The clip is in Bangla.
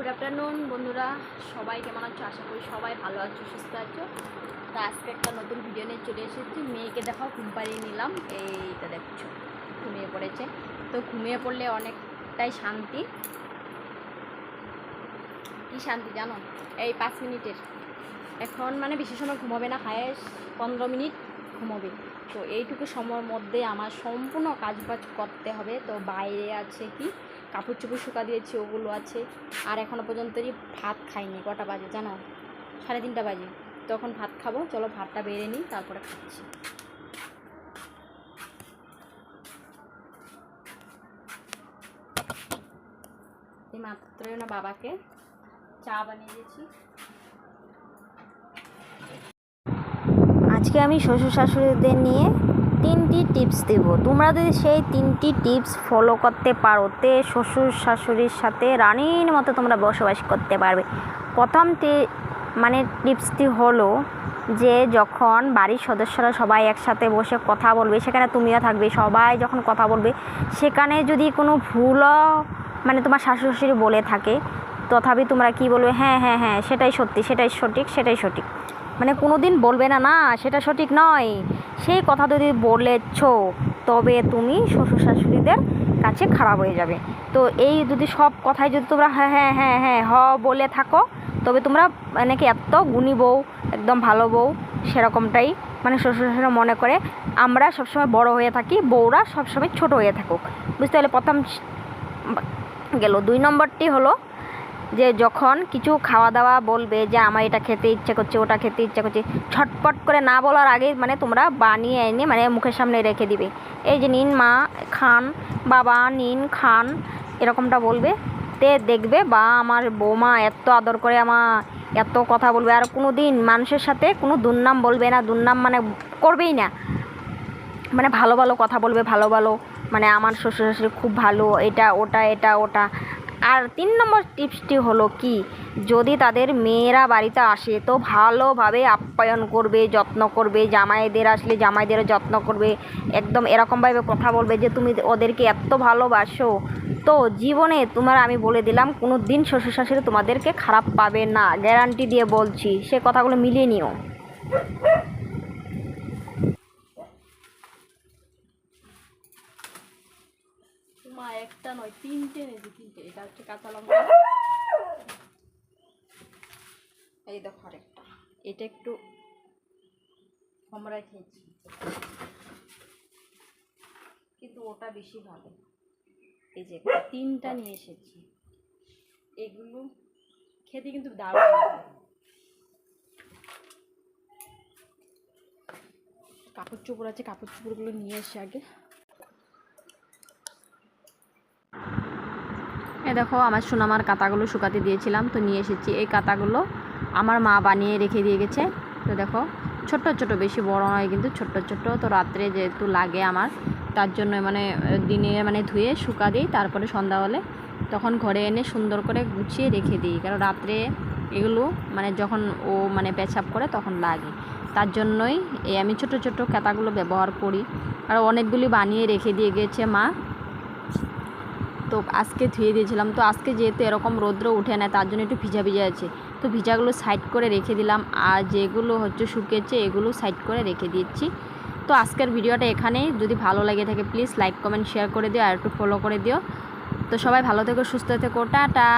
গুড আফটারনুন বন্ধুরা। সবাই কেমন আছো? আশা করি সবাই ভালো আছো, সুস্থ আছো। তো আজকে একটা নতুন ভিডিও নিয়ে চলে এসেছি। মেয়েকে দেখাও ঘুম পাড়িয়ে নিলাম। এইটা দেখছ, ঘুমিয়ে পড়েছে। তো ঘুমিয়ে পড়লে অনেকটাই শান্তি। কি শান্তি জানো? এই পাঁচ মিনিটের। এখন মানে বেশি সময় ঘুমাবে না, হায়েস্ট পনেরো মিনিট ঘুমাবে। তো এইটুকু সময়ের মধ্যে আমার সম্পূর্ণ কাজ বাজ করতে হবে। তো বাইরে আছে কি? কাপড় চোপড় শুকা দিয়েছি, ওগুলো আছে। আর এখনও পর্যন্তই ভাত খাইনি, কটা বাজে জানো? সাড়ে তিনটা বাজে। তখন ভাত খাব, চলো ভাতটা বেড়ে নিই, তারপরে খাচ্ছি। এই মাত্রই না বাবাকে চা বানিয়ে দিয়েছি। আজকে আমি শ্বশুর শাশুড়িদের নিয়ে তিনটি টিপস দেব। তোমরা যদি সেই তিনটি টিপস ফলো করতে পারো, তে শ্বশুর শাশুড়ির সাথে রানীর মতো তোমরা বসবাস করতে পারবে। প্রথমটি মানে টিপসটি হলো যে যখন বাড়ির সদস্যরা সবাই একসাথে বসে কথা বলবে, সেখানে তুমিও থাকবে, সবাই যখন কথা বলবে, সেখানে যদি কোনো ভুলও মানে তোমার শাশুড়ি বলে থাকে, তথাপি তোমরা কি বলবে হ্যাঁ হ্যাঁ হ্যাঁ সেটাই সত্যি, সেটাই সঠিক সেটাই সঠিক। মানে কোনো দিন বলবে না না, সেটা সঠিক নয়। সেই কথা যদি বলেছ, তবে তুমি শ্বশুর শাশুড়িদের কাছে খারাপ হয়ে যাবে। তো এই যদি সব কথাই যদি তোমরা হ্যাঁ হ্যাঁ হ্যাঁ হ্যাঁ হ বলে থাকো, তবে তোমরা মানে কি এত গুণী বউ, একদম ভালো বউ, সেরকমটাই মানে শ্বশুর শাশুড়ি মনে করে। আমরা সবসময় বড় হয়ে থাকি, বউরা সবসময় ছোট হয়ে থাকুক। বুঝতে পারলে প্রথম গেল। দুই নম্বরটি হলো যে যখন কিছু খাওয়া দাওয়া বলবে যে, আমার এটা খেতে ইচ্ছে করছে, ওটা খেতে ইচ্ছে করছে, ছটপট করে না বলার আগে মানে তোমরা বানিয়ে এনে মানে মুখের সামনে রেখে দিবে। এই যে নিন মা খান, বাবা নিন খান, এরকমটা বলবে। তে দেখবে, বা, আমার বৌমা এত আদর করে আমার, এত কথা বলবে। আর কোনো দিন মানুষের সাথে কোনো দুর্নাম বলবে না, দুর্নাম মানে করবেই না। মানে ভালো ভালো কথা বলবে, ভালো ভালো মানে আমার শ্বশুর শাশুড়ি খুব ভালো, এটা, ওটা এটা, ওটা। আর তিন নম্বর টিপসটি হলো কি? যদি তাদের মেয়েরা বাড়িতে আসে, তো ভালোভাবে আপ্যায়ন করবে, যত্ন করবে, জামাইদের আসলে জামাইদেরও যত্ন করবে। একদম এরকমভাবে কথা বলবে যে, তুমি ওদেরকে এত ভালোবাসো, তো জীবনে তোমার আমি বলে দিলাম কোনো দিন শ্বশুর শাশুড়ি তোমাদেরকে খারাপ পাবে না। গ্যারান্টি দিয়ে বলছি, সে কথাগুলো মিলিয়ে নিও। তোমার একটা নয়, তিনটে নেছি তিনটে। এটা হচ্ছে কাঁচা লঙ্কা। এই দেখো আরেকটা। এটা একটু আমরা খেয়েছি। কিন্তু ওটা বেশি ভালো। এই যে তিনটা নিয়ে এসেছি। এগুলো খেতে কিন্তু দারুণ লাগে। কাপড় চোপড় আছে, কাপড় চোপড়গুলো নিয়ে এসে আগে এ দেখো, আমার সোনামার কাতাগুলো শুকাতে দিয়েছিলাম, তো নিয়ে এসেছি। এই কাতাগুলো আমার মা বানিয়ে রেখে দিয়ে গেছে। তো দেখো, ছোট্ট ছোট বেশি বড় নয়, কিন্তু ছোট্ট ছোট্ট। তো রাত্রে যেহেতু লাগে আমার, তার জন্য মানে দিনে মানে ধুয়ে শুকা দিই, তারপরে সন্ধ্যা হলে তখন ঘরে এনে সুন্দর করে গুছিয়ে রেখে দিই। কারণ রাত্রে এগুলো মানে যখন ও মানে পেছাপ করে তখন লাগে। তার জন্যই এই আমি ছোট ছোট কাতাগুলো ব্যবহার করি। আর অনেকগুলি বানিয়ে রেখে দিয়ে গেছে মা। তো আজকে ধুয়ে দিয়েছিলাম। তো আজকে যেহেতু এরকম রৌদ্র উঠে না, তার জন্য একটু ভিজা ভিজা আছে। তো ভিজাগুলো সাইড করে রেখে দিলাম। আর যেগুলো হচ্ছে শুকিয়েছে, এগুলো সাইড করে রেখে দিচ্ছি। তো আজকের ভিডিওটা এখানেই। যদি ভালো লাগে থাকে প্লিজ লাইক কমেন্ট শেয়ার করে দিও। আর একটু ফলো করে দিও। তো সবাই ভালো থেকো, সুস্থ থেকো। টাটা!